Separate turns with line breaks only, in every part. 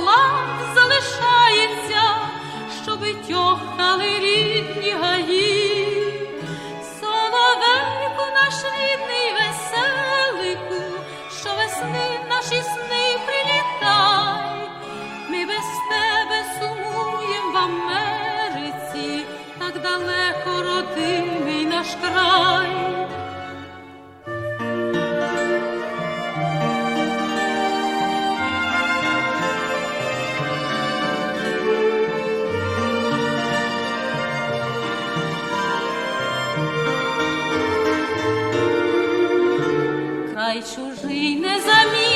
Палав залишається, щоб тьохали рідні гаї, соловейку наш рідний веселику, що весни наші сни прилітай, ми без тебе сумуєм в Америці, так далеко родимий наш край. чужий не заміг.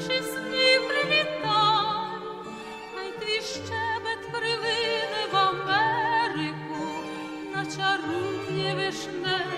наші сни привітай, хай ти щебет привине в Америку, начарує вишне.